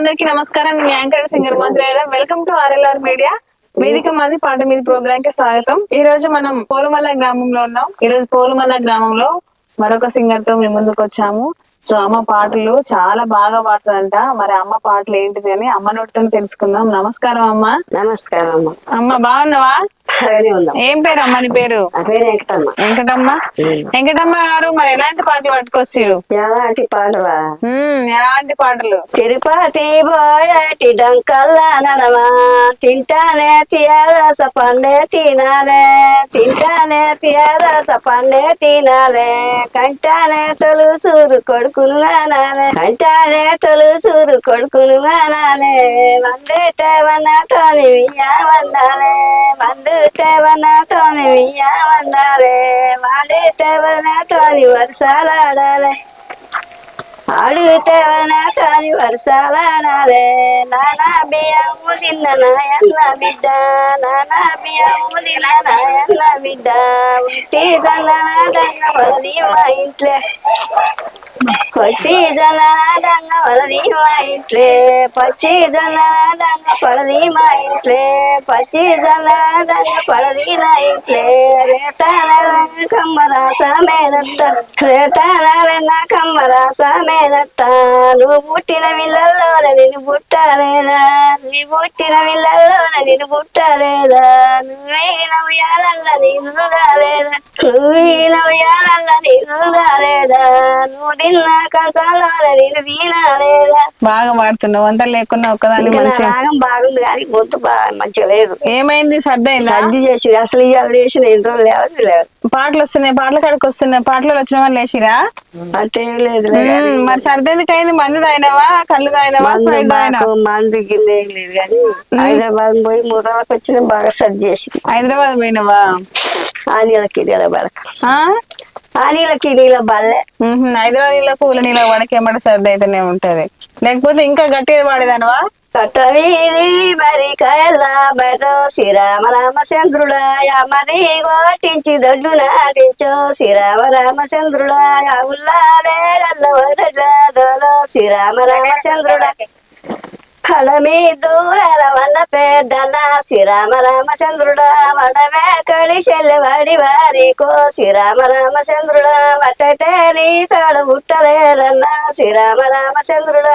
అందరికీ నమస్కారం. Anchor singer Manjula welcome to RLR media వేదిక మాది పాట మీద ప్రోగ్రామ్కి స్వాగతం. ఈ రోజు మనం పోలుమల్ల గ్రామంలో ఉన్నాం. ఈ రోజు పోలుమల్ల గ్రామంలో మరొక సింగర్తో మేము ముందుకు వచ్చాము. సో అమ్మ పాటలు చాలా బాగా పాడుతుందంట. మరి అమ్మ పాటలు ఏంటిది అని అమ్మ నోటితో తెలుసుకుందాం. నమస్కారం అమ్మ. నమస్కారం అమ్మ. అమ్మ బాగున్నావా? ఏం పేరు? అమ్మ నీ పేరు వెంకటమ్మ. వెంకటమ్మ? గారు మరి ఎలాంటి పాటలు పట్టుకొచ్చిరు ఎలాంటి ఉమ్, ఎలాంటి పాటలు? తిరుపతి పోయేటి డొంకల్లా నడవా తింటానే తీయరస పండే తినాలే. తింటానే తీయరస పండే తినాలే. కంటానే తొలుసూరు కొడుకును గానాలే కంటానే తొలుసూరు కొడుకును గానాలే మందు తేవనతోని వియ్యా వందాలే. మందు తేవనతోని వియ్యా వందాలే మాడి తేవనతోని వర్షాలాడాలే అడిగితే నాతోని వర్షాలాడాలే నానా బియ్యము తిన్న నాయన్న బిడ్డ నానా బియ్యము తిన్న నాయన్న బిడ్డ ఉట్టి జల్లన దంగ వలది మా ఇంట్లే కొట్టి జల్లన దంగ వలది మా ఇంట్లే పచ్చి జల్లన దంగ పడది మా ఇంట్లే పచ్చి జల్లన దంగ పడది నా ఇంట్లే రేతాన కమ్మరాస మేనత్త రేతాన కమ్మరాస నువ్వు పుట్టిన విల్లల్లోన నిన్ను పుట్టలేదా నీ పుట్టిన విల్లల్లోన నిన్ను పుట్టలేదా నువ్వేగిన ఉయ్యాలల్ల నిన్ను కాలేదా? ఉయ్యాలల్ల నిన్ను కాలేదా? నువ్వు తిన్న కంచాలోన నిన్ను తినలేదా బాగా పాడుతున్నావు ఇంకా నా మంచిగా. రాగం బాగుంది కానీ గొంతు బాగా మంచిగా లేదు. ఏమైంది సర్దైందా? సర్ది చేసి అసలు ఇవాళ చేసిన ఇంట్లో లేవదు లేదు. పాటలు వస్తున్నాయి పాటల కాడికి వస్తున్నాయి పాటలు వచ్చిన వాళ్ళు లేచిరా? అంటే లేదు మరి సర్ది ఎందుకు అయింది? మందు తాగినావా? కళ్ళు తాగినావా? స్ప్రైట్ తాగినావా? మందు కింద ఏం లేదు కానీ హైదరాబాద్ పోయి మూడు రోజులకు వచ్చిన బాగా సర్ది చేసి హైదరాబాద్ పోయినావా? ఆ నీళ్ళకి నీళ్ళ బడక. ఆ? ఆ నీళ్ళకి నీళ్ళ బల్లె హైదరాబాద్ నీళ్ళ పూల నీళ్ళ వడకేమట సర్ది అయితేనే ఉంటది. లేకపోతే ఇంకా గట్టిగా పాడేదానవా? కట్టవీధి మరి కయల్ల బయటో శ్రీరామ రామచంద్రుడా మరి కోటించి దొడ్డు నాటించో. శ్రీరామ రామచంద్రుడా ఉల్లాలే శ్రీరామ రామచంద్రుడా కడమి దూరాల వల్ల పెద్దన్న శ్రీరామ రామచంద్రుడా వడమే కడి చెల్లెవాడి వారికో. శ్రీరామ రామచంద్రుడా వట్టటే నీ తాడు పుట్టలేరన్న శ్రీరామ రామచంద్రుడా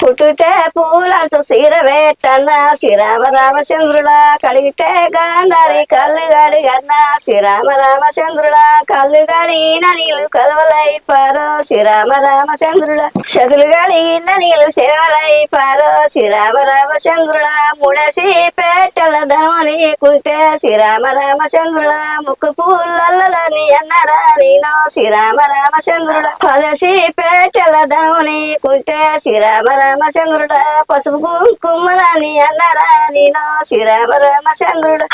పుట్టుతే పూలంచు సీర వేట్టన్న శ్రీరామ రామచంద్రుడా కడిగితే గాంధారి కళ్ళు గడిగన్న శ్రీరామ రామచంద్రుడా కళ్ళు గడిగిన నీళ్ళు కలవలైపారు శ్రీరామ రామచంద్రుడా శతులు గడిగిన నీళ్ళు సేవలైపారు శ్రీరామ రామచంద్రుడా ముడసి పెట్టల ధనమని కుంటే శ్రీరామ రామచంద్రుడా ముక్కు పూలని అన్నరా నేను శ్రీరామ రామచంద్రుడా పదసి పెట్టల ధనమని కుంటే శ్రీరామ రామచంద్రుడా పసుపు కుంకుమలని అన్నరా నేను శ్రీరామ రామచంద్రుడా.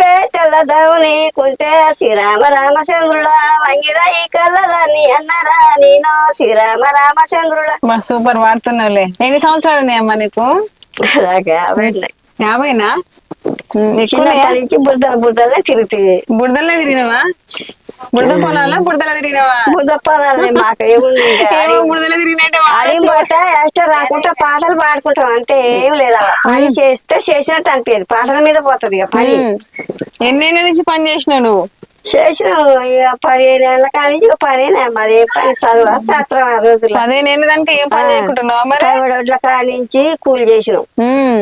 పెట్టల ధవని కుంటే శ్రీరామ రామచంద్రుడా వంగిరాయి కళ్ళని అన్నరా నేను శ్రీరామ రామచంద్రుడా. మా సూపర్ పాడుతున్నావులే ఎన్ని సంవత్సరాలు ఉన్నాయమ్మా నీకు? యాభైనా బుడ్డలు బుడ్డలే తిరుగుతుంది బుడదల్లో తిరిగినావా? బుడద పొలాలా బుడదల తిరిగినావా? బుడ్డ పొలాలే మాకు ఏముంది ఇంకా. ఏమో బుడదల తిరిగినట్టే అడిగి పోతే ఇష్టం రాకుంటే పాటలు పాడుకుంటాం అంటే ఏం లేదు. పని చేస్తే చేసినట్టు అనిపించదు పాటల మీద పోతుంది ఇక పని. ఎన్నేళ్ళ నుంచి పని చేసినావు నువ్వు? చేసిన ఇక పదిహేను ఏళ్ళ కానీ పనేనా మరి. ఏ పని? చదువు శాస్త్రం ఆ రోజుల్లో. పదిహేను ఏం పని మరి? కానించి కూలి చేసినాం.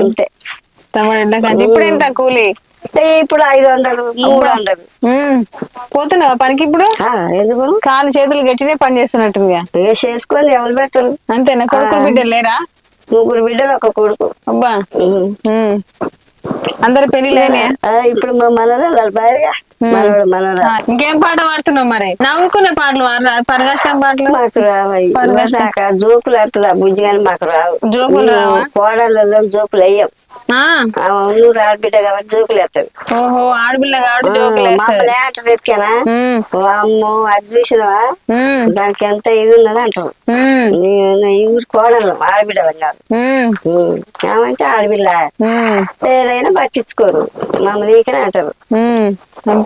అంతే. ఇప్పుడు ఎంత కూలి? ఇప్పుడు ఐదు వందలు మూడు వందలు. పోతున్నావా పనికి ఇప్పుడు? కాలు చేతులు గట్టినే పని చేస్తున్నట్టుందిగా ఇక. చేసుకొని ఎవరు పెడతారు? అంతేనా? కొడుకులు బిడ్డలు లేరా? ముగ్గురు బిడ్డలు ఒక కొడుకు. అబ్బా. అందరి పెళ్ళిలేనే ఆ, ఇప్పుడు మా మనరాలు భార్య. ఇంకేం పాట పాడుతున్నావు మరి? నవ్వుకునే పాటలు పరగాష్టం పాటలు? మాకు ఆ జోకులు వస్తుందా బుజ్జి కానీ మాకు రావు. జోకులు రావా? కోడళ్ళలో జోకులు అయ్యాం నువ్వు ఆడబిడ్డ కాబట్టి జోకులు వేస్తాడు ఓహో ఆడపిల్ల కాబట్టి జోకులు అంటారు ఎత్తుకేనా మ్మ్. అమ్మో అది చూసినవా. దానికి ఎంత ఇది ఉన్నది అంటారు. ఈ ఊరు కోడలు ఆడబిడ్డలం కాదు. ఏమంటే ఆడబిడ్డ. ఏదైనా పట్టించుకోరు. మమ్మల్ని ఇక్కడే అంటారు.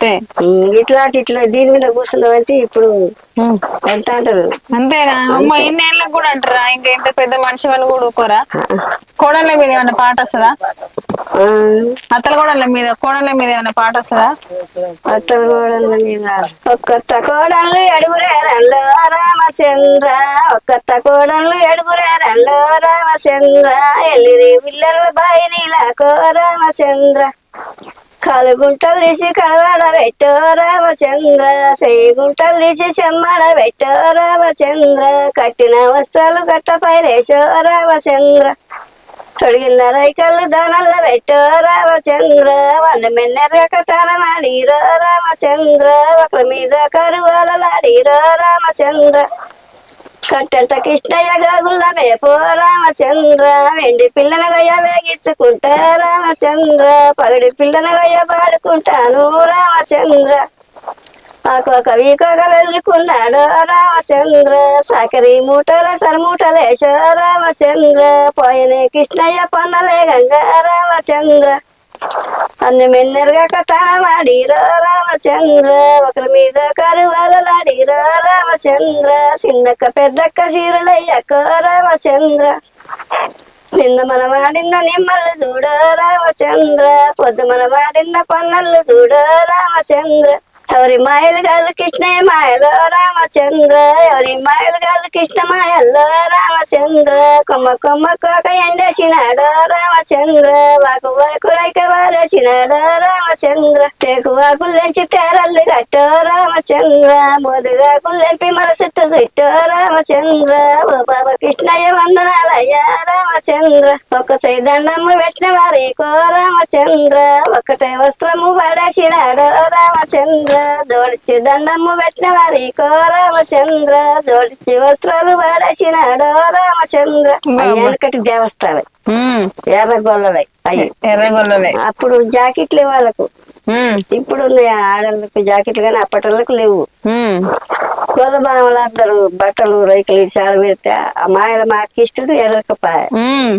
అంతే ఇట్లాంటి ఇట్లా దీని మీద కూర్చున్నామంటే ఇప్పుడు ఉమ్. ఎంత అంటారు. అంతేనా? అమ్మ ఇన్ని ఏళ్ళకి కూడా అంటారా? ఇంకా ఇంత పెద్ద మనిషి వాళ్ళు కూడా ఊరుకోరా? కోడళ్ళ మీద ఏమైనా పాట వస్తుందా? అత్తల కోడళ్ళ మీద కోడళ్ళ మీద ఏమైనా పాట వస్తుందా? అత్తల కోడళ్ళ మీద ఒక్కత్త కోడళ్ళు ఎడుగురే రల్లో రామచంద్ర. ఒక్కత్త కోడళ్ళు ఎడుగురే రల్లో రామచంద్ర. ఎల్లిరి పిల్లల బాయి నీలాకో రామచంద్ర. కాలు తీసి కడవాడ పెట్టో రామచంద్ర చెయ్యి గుంటలు తీసి చెమ్మడ పెట్టో రామచంద్ర కట్టిన వస్త్రాలు కట్టపై కట్టపైలేసో రామచంద్ర తొడిగిన రైకలు దానల్ల పెట్టో రామచంద్ర వంద మెన్నెరక తనమాడిరో రామచంద్ర ఒకరి మీద కరువాలలాడిరో రామచంద్ర కట్టంట కృష్ణయ్య గాగుల్ల మేపో రామచంద్ర వెండి పిల్లన గయ్య వేగించుకుంటా రామచంద్ర పగడి పిల్లన గయ్య పాడుకుంటాను రామచంద్ర. ఆకొక వీకొకలెదురుకున్నాడు రామచంద్ర సాకరి మూటల సర్మూటలేశ రామచంద్ర పోయనే కృష్ణయ్య పన్నలే గంగా రామచంద్ర. అన్ని మెన్నెరుగా కథనమాడిరో రామచంద్ర ఒకరి మీద కరువాలలాడిరో రామచంద్ర చిన్నక్క పెద్దక్క చీరలయ్యకో రామచంద్ర. నిన్న మన వాడిన నిమ్మలు చూడో రామచంద్ర పొద్దు మన వాడిన పన్నళ్ళు చూడో రామచంద్ర. ఎవరి మాయలు కాదు కృష్ణయ్య మాయలో రామచంద్ర. ఎవరి మాయలు కాదు కృష్ణ మాయల్లో రామచంద్ర. కొమ్మ కొమ్మ కోక ఎండేసినాడు రామచంద్ర. వాకు వాకు రైక వారేసినాడు రామచంద్ర. టేకు వాకులు తెంచి తేరల్లు కట్టో రామచంద్ర. మోదుగా కుల్లెంపి మనసుట్టు తిట్టో రామచంద్ర. ఓ బాబ కృష్ణయ్య వందనాలయ్యా రామచంద్ర. ఒక చైదండము పెట్టిన వారి కో రామచంద్ర. ఒకటే వస్త్రము పడేసినాడు రామచంద్ర. జోడిచ్చి దండము పెట్టిన వారి కో రామచంద్ర జోడిచ్చి వస్త్రాలు పడేసినాడు రామచంద్ర వెనకటి దేవస్థానం ఉమ్. ఎర్ర గొల్లలై అయ్యి ఎర్రగొల్లలే అప్పుడు జాకెట్లు వాళ్ళకు. ఇప్పుడు ఆడళ్ళకు జాకెట్లు కానీ అప్పటిళ్ళకు లేవు ఉమ్. గొల్లబామలు అందరూ బట్టలు రైకులు ఇచ్చి ఆడబెడితే ఆ మాయల మాకి ఇష్టడు ఎర్రకపాయ ఉమ్.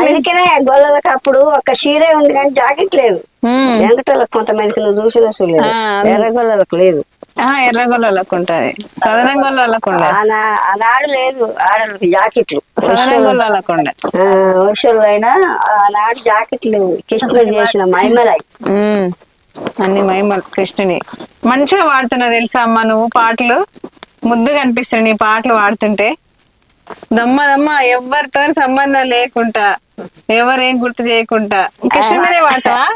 అందుకని గొల్లలకు అప్పుడు ఒక చీరే ఉంది కానీ జాకెట్ లేదు. వెంకటలకు కొంతమందికి నువ్వు చూసిన చూడలేదు. ఆ, ఎర్ర గొల్లలకు లేదు. ఎర్రగొల్లలకు ఉంటది. సదనం గొల్లలకు ఆనాడు లేదు. ఆడలకు జాకెట్లు. గొల్లలకు వర్షంలో అయినా ఆనాడు జాకెట్లు లేవు కృష్ణ చేసిన మైమలై. అన్ని మహిమలు కృష్ణుని మంచిగా పాడుతున్నావు తెలుసా అమ్మ నువ్వు పాటలు? ముద్దుగా అనిపిస్తుంది నీ పాటలు పాడుతుంటే దమ్మ దమ్మ ఎవరితో సంబంధం లేకుండా ఎవరేం గుర్తు చేయకుండా. కృష్ణుడి మీదే పాడతావా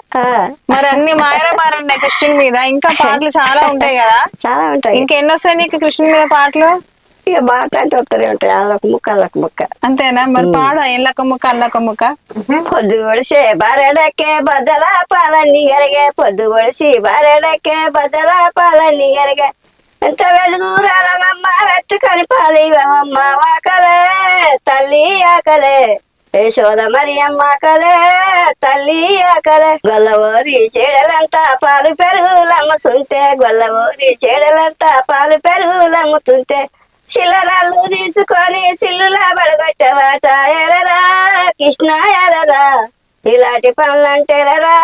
మరి అన్ని మాయల మారున్నాయి కృష్ణుడి మీద. ఇంకా పాటలు చాలా ఉంటాయి కదా? చాలా ఉంటాయి. ఇంకెన్ని వస్తాయి నీకు కృష్ణుడి మీద పాటలు? ఇక మాట అంటే వస్తూనే ఉంటాయి. అల్లొక ముక్క అల్లొక ముక్క. అంతేనా? మరి పాడు ఎల్లక ముక్క అల్లక ముక్క. పొద్దు పొడిసే బారెడకే బద్దల పాలన్నీ గరిగే. పొద్దు పొడిసి బారెడకే బద్దల పాలన్నీ గరిగే. ఎంత వెలుగురాలమ్మ వెతుకొని పాలివమ్మ వాకలే తల్లి ఆకలే. యశోద మరి అమ్మకలే తల్లి ఆకలే. గొల్లవోరి చెడలంతా పాలు పెరుగులమ్ముతుంటే గొల్లవోరి చెడలంతా పాలు పెరుగులమ్ముతుంటే. చిల్లరాళ్ళు తీసుకొని సిల్లులా పడగొట్టవాట ఎరరా కృష్ణ ఎరరా. ఇలాంటి పనులంటేలరా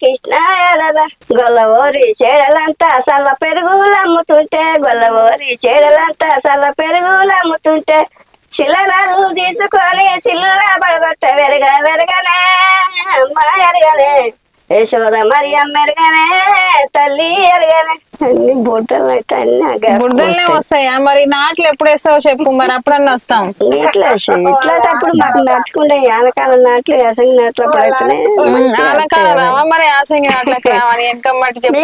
కృష్ణ గొల్లవోరి చెడలంతా సల్ల పెరుగులు అమ్ముతుంటే గొల్లవోరి చెడలంతా సల్ల పెరుగులు అమ్ముతుంటే చిల్లరాలు తీసుకొని సిల్లులా పడగొట్ట వెరగ వెరగనే అమ్మ ఎరగనే యశోద మరి అమ్మ ఎరగనే తల్లి ఎరగనే. అన్ని బుట్టలు అయితే అన్ని బుడ్డల్నే వస్తాయి. మరి నాట్లు ఎప్పుడు వేస్తావో చెప్పు మరి అప్పుడన్నా వస్తాం. ఇట్లా ఇట్లాంటప్పుడు మాకు నట్టుకుండే ఆనకాలం నాట్లు యాసంగి నాట్లు పడితేనే ఆనకాలం. రావా మరి? యాసంగి నాట్లకి రావని వెనకమ్మటి చెప్పు.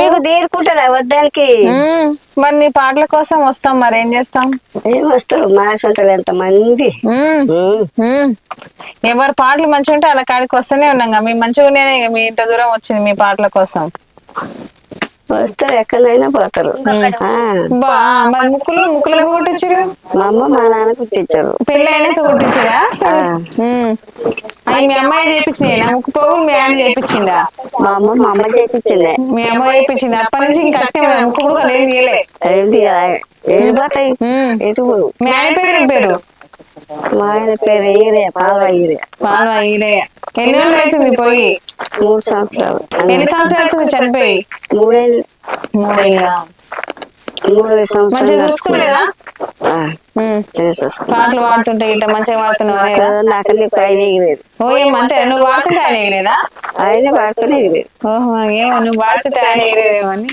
వద్దానికి ఉమ్, మరి నీ పాటల కోసం వస్తాం మరి ఏం చేస్తాం? ఏం వస్తారు? మా సొంతలు ఎంత మంది. ఎవరి పాటలు మంచిగా ఉంటే అలా కాడికి వస్తూనే ఉన్నాం కదా. మీ మంచిగా ఉన్నాయనే ఇక మీ ఇంత దూరం వచ్చింది మీ పాటల కోసం. వస్తారు ఎక్కడైనా పోతారు. ఆ, బా మరి ముక్కులు ముక్కులు కుట్టించారు? మా అమ్మ మా నాన్న కుట్టించారు. పెళ్ళి అయినాక కుట్టించారా ఉమ్. అవి మీ అమ్మాయి చేపించినా ముక్కు పోగులు మీ ఆయన చేపించిందా? మా అమ్మ మా అమ్మ చేపించింది. మీ అమ్మ చేపించింది? అప్పటి నుంచి ఇంకా అట్టే మరి ముక్కు కూడా లేదు తీయలే. ఏంటి ఏం పోతాయి? ఉమ్. ఎటు. మీ ఆయన పేరు ఏం పేరు? మా ఆయన పేరు ఈరే పాల ఈరే. పాలు ఈలే ఎన్ని రోజులు అవుతుంది పోయి? మూడు సంవత్సరాలు. ఎన్ని సంవత్సరాలు అవుతుంది చనిపోయి? మూడేళ్ళు. మూడేళ్ళా? మూడు మంచిగా సంవత్సరాలు చూసుకోలేదా. పాటలు పాడుతుంటే ఇట్లా మంచిగా పాడుతున్నావా? కదా నాకు నీకు ఆయన ఎగిరేది. ఓ ఏం అంతే నువ్వు పాడుతుంటే ఆయన ఎగిరేదా? ఆయన పాడుతూనే ఎగిరేది. ఓహో ఏమో నువ్వు పాడుతుంటే ఆయన ఎగిరేదేమో అని.